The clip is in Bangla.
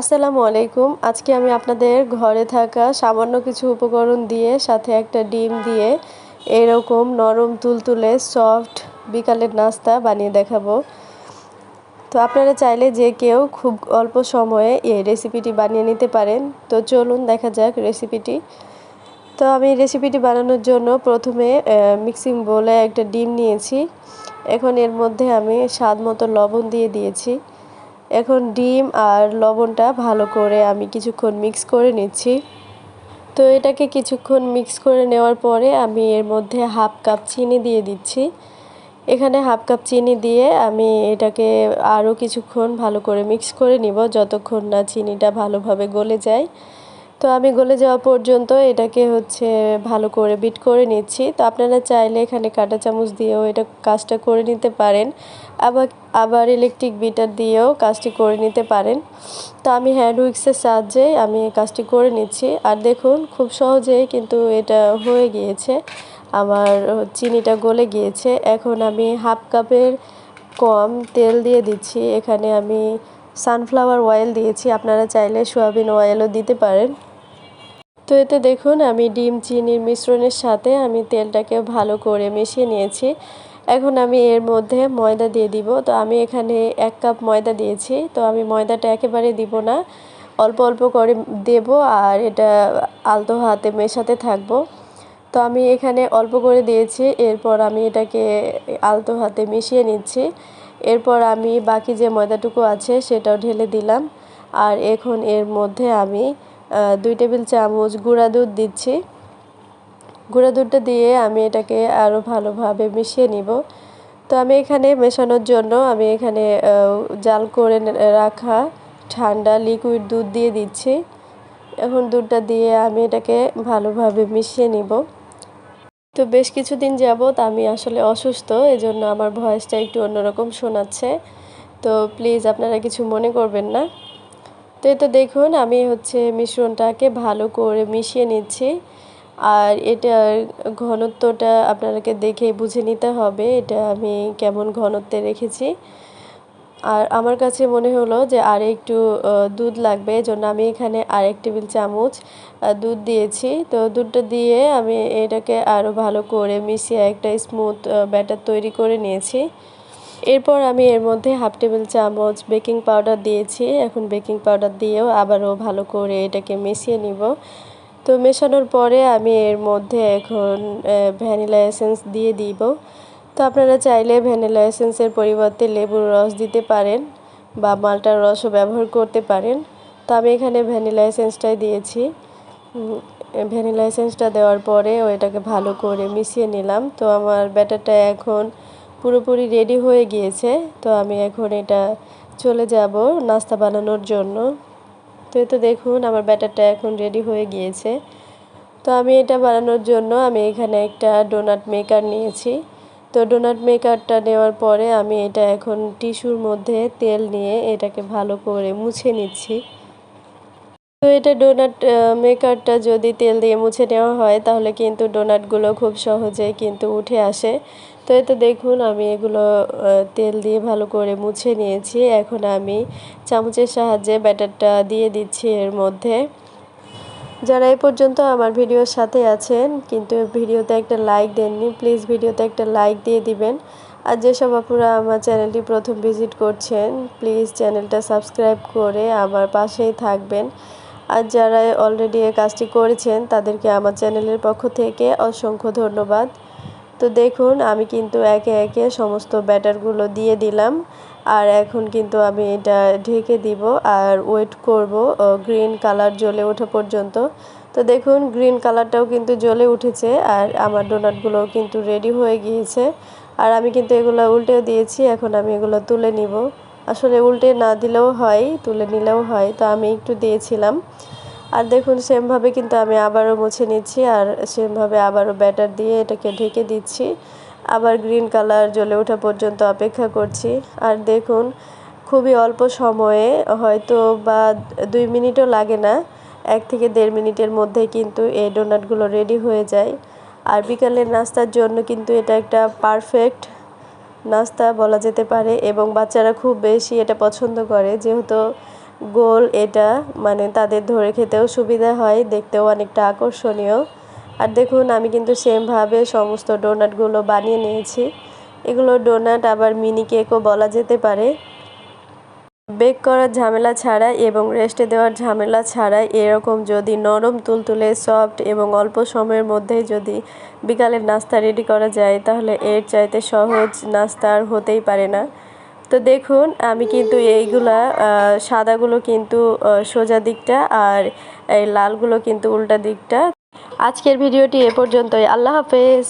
আসসালামু আলাইকুম। আজকে আমি আপনাদের ঘরে থাকা সামান্য কিছু উপকরণ দিয়ে সাথে একটা ডিম দিয়ে এরকম নরম তুলতুলে সফট বিকালের নাস্তা বানিয়ে দেখাবো। তো আপনারা চাইলে যে কেউ খুব অল্প সময়ে এই রেসিপিটি বানিয়ে নিতে পারেন। তো চলুন দেখা যাক রেসিপিটি। তো আমি রেসিপিটি বানানোর জন্য প্রথমে মিক্সিং বোলে একটা ডিম নিয়েছি। এখন এর মধ্যে আমি স্বাদ মতো লবণ দিয়ে দিয়েছি। এখন ডিম আর লবণটা ভালো করে আমি কিছুক্ষণ মিক্স করে নিচ্ছি। তো এটাকে কিছুক্ষণ মিক্স করে নেওয়ার পরে আমি এর মধ্যে হাফ কাপ চিনি দিয়ে দিচ্ছি। এখানে হাফ কাপ চিনি দিয়ে আমি এটাকে আরও কিছুক্ষণ ভালো করে মিক্স করে নিব, যতক্ষণ না চিনিটা ভালোভাবে গলে যায়। তো আমি গলে যাওয়া পর্যন্ত এটাকে হচ্ছে ভালো করে বিট করে নিচ্ছি। তো আপনারা চাইলে এখানে কাঁটা চামচ দিয়েও এটা কাজটা করে নিতে পারেন। আবার আবার ইলেকট্রিক বিটার দিয়েও কাজটি করে নিতে পারেন। তো আমি হ্যান্ড উইক্সের সাহায্যে আমি কাজটি করে নিচ্ছি। আর দেখুন, খুব সহজেই কিন্তু এটা হয়ে গিয়েছে। আমার চিনিটা গলে গিয়েছে। এখন আমি হাফ কাপের কম তেল দিয়ে দিচ্ছি। এখানে আমি সানফ্লাওয়ার অয়েল দিয়েছি। আপনারা চাইলে সোয়াবিন অয়েলও দিতে পারেন। তো এতে দেখুন, আমি ডিম চিনির মিশ্রণের সাথে আমি তেলটাকে ভালো করে মিশিয়ে নিয়েছি। এখন আমি এর মধ্যে ময়দা দিয়ে দিব। তো আমি এখানে এক কাপ ময়দা দিয়েছি। তো আমি ময়দাটা একেবারে দিব না। অল্প অল্প করে দেব আর এটা আলতো হাতে মেশাতে থাকব। তো আমি এখানে অল্প করে দিয়েছি। এরপর আমি এটাকে আলতো হাতে মিশিয়ে নিচ্ছি। এরপর আমি বাকি যে ময়দাটুকু আছে সেটাও ঢেলে দিলাম। আর এখন এর মধ্যে আমি দুই টেবিল চামচ গুঁড়া দুধ দিচ্ছি। গুঁড়া দুধটা দিয়ে আমি এটাকে আরও ভালোভাবে মিশিয়ে নিব। তো আমি এখানে মেশানোর জন্য আমি এখানে জাল করে রাখা ঠান্ডা লিকুইড দুধ দিয়ে দিচ্ছি। এখন দুধটা দিয়ে আমি এটাকে ভালোভাবে মিশিয়ে নিব। তো বেশ কিছুদিন যাবৎ আমি আসলে অসুস্থ, এজন্য আমার ভয়েসটা একটু অন্যরকম শোনাচ্ছে। তো প্লিজ আপনারা কিছু মনে করবেন না। তো এটা দেখুন, আমি হচ্ছে মিশ্রণটাকে ভালো করে মিশিয়ে নিচ্ছি। আর এটার ঘনত্বটা আপনাদেরকে দেখে বুঝে নিতে হবে, এটা আমি কেমন ঘনত্বে রেখেছি। আর আমার কাছে মনে হলো যে আর একটু দুধ লাগবে জন্য আমি এখানে আরেক টেবিল চামচ দুধ দিয়েছি। তো দুধটা দিয়ে আমি এটাকে আরও ভালো করে মিশিয়ে একটা স্মুথ ব্যাটার তৈরি করে নিয়েছি। এরপর আমি এর মধ্যে হাফ টেবিল চামচ বেকিং পাউডার দিয়েছি। এখন বেকিং পাউডার দিয়েও আবারও ভালো করে এটাকে মিশিয়ে নিব। তো মেশানোর পরে আমি এর মধ্যে এখন ভ্যানিলা এসেন্স দিয়ে দিব। তো আপনারা চাইলে ভ্যানিলা এসেন্সের পরিবর্তে লেবুর রস দিতে পারেন বা মালটার রসও ব্যবহার করতে পারেন। তো আমি এখানে ভ্যানিলা এসেন্সটাই দিয়েছি। ভ্যানিলা এসেন্সটা দেওয়ার পরে ওইটাকে ভালো করে মিশিয়ে নিলাম। তো আমার ব্যাটারটা এখন পুরোপুরি রেডি হয়ে গিয়েছে, তো আমি এখন এটা চলে যাব নাস্তা বানানোর জন্য। তো এ তো দেখুন, আমার ব্যাটারটা এখন রেডি হয়ে গিয়েছে। তো আমি এটা বানানোর জন্য আমি এখানে একটা ডোনাট মেকার নিয়েছি। তো ডোনাট মেকারটা নেওয়ার পরে আমি এটা এখন টিস্যুর মধ্যে তেল নিয়ে এটাকে ভালো করে মুছে নিচ্ছি। তো এটা ডোনাট মেকারটা যদি তেল দিয়ে মুছে নেওয়া হয়, তাহলে কিন্তু ডোনাটগুলো খুব সহজেই কিন্তু উঠে আসে। তো এতে দেখুন, আমি এগুলো তেল দিয়ে ভালো করে মুছে নিয়েছি। এখন আমি চামচের সাহায্যে ব্যাটারটা দিয়ে দিচ্ছি এর মধ্যে। যারা এই পর্যন্ত আমার ভিডিওর সাথে আছেন, কিন্তু ভিডিওতে একটা লাইক দেননি প্লিজ ভিডিওতে একটা লাইক দিয়ে দিবেন। আর যেসব আপুরা আমার চ্যানেলটি প্রথম ভিজিট করছেন প্লিজ চ্যানেলটা সাবস্ক্রাইব করে আমার পাশেই থাকবেন। আর যারা অলরেডি এই কাজটি করেছেন, তাদেরকে আমার চ্যানেলের পক্ষ থেকে অসংখ্য ধন্যবাদ। তো দেখুন, আমি কিন্তু একে একে সমস্ত ব্যাটারগুলো দিয়ে দিলাম, আর এখন কিন্তু আমি এটা ঢেকে দিব আর ওয়েট করব গ্রিন কালার জ্বলে ওঠা পর্যন্ত। তো দেখুন গ্রিন কালারটাও কিন্তু জ্বলে উঠেছে, আর আমার ডোনাটগুলো কিন্তু রেডি হয়ে গিয়েছে। আর আমি কিন্তু এগুলো উল্টেও দিয়েছি, এখন আমি এগুলো তুলে নিব। আসলে উল্টে না দিলেও হয়, তুলে নিলেও হয়, তো আমি একটু দিয়েছিলাম। আর দেখুন, সেমভাবে কিন্তু আমি আবারও মুছে নিচ্ছি আর সেমভাবে আবারও ব্যাটার দিয়ে এটাকে ঢেকে দিচ্ছি। আবার গ্রিন কালার জ্বলে ওঠা পর্যন্ত অপেক্ষা করছি। আর দেখুন, খুবই অল্প সময়ে হয়তো বা দুই মিনিটও লাগে না, এক থেকে দেড় মিনিটের মধ্যে কিন্তু এই ডোনাটগুলো রেডি হয়ে যায়। আর বিকালের নাস্তার জন্য কিন্তু এটা একটা পারফেক্ট নাস্তা বলা যেতে পারে এবং বাচ্চারা খুব বেশি এটা পছন্দ করে। যেহেতু গোল এটা মানে তাদের ধরে খেতেও সুবিধা হয়, দেখতেও অনেকটা আকর্ষণীয়। আর দেখুন, আমি কিন্তু সেমভাবে সমস্ত ডোনাটগুলো বানিয়ে নিয়েছি। এগুলো ডোনাট আবার মিনি কেকও বলা যেতে পারে। বেক করার ঝামেলা ছাড়া এবং রেস্টে দেওয়ার ঝামেলা ছাড়া এরকম যদি নরম তুলতুলে, সফট এবং অল্প সময়ের মধ্যে যদি বিকালের নাস্তা রেডি করা যায়, তাহলে এর চাইতে সহজ নাস্তা আর হতেই পারে না। তো দেখুন, আমি কিন্তু এইগুলা সাদাগুলো কিন্তু সোজা দিকটা আর এই লালগুলো কিন্তু উল্টা দিকটা। আজকের ভিডিওটি এ পর্যন্তই। আল্লাহ হাফেজ।